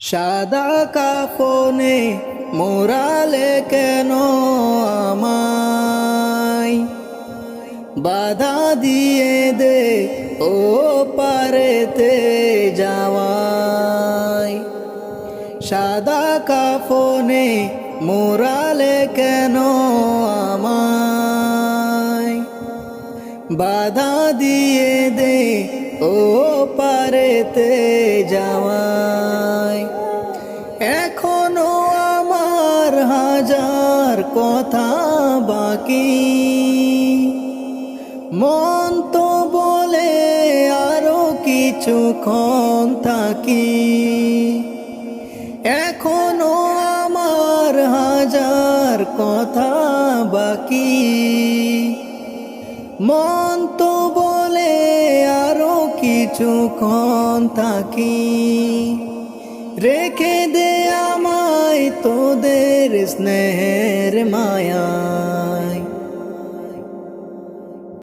সাদা কাফনে মোরালে কেন আমায়? বাধা দিয়ে দে ও পারেতে যাওয়াই সাদা কাফনে মোরালে কেন আমায়? বাধা দিয়ে দে ও পারেতে যাওয়াই এখনও আমার হাজার কথা বাকি। মন তো বলে আরও কিছুক্ষণ থাকি। এখনও আমার হাজার কথা বাকি। মন তো বলে আরও কিছুক্ষণ থাকি। রেখে দে তোদের স্নেহের মায়া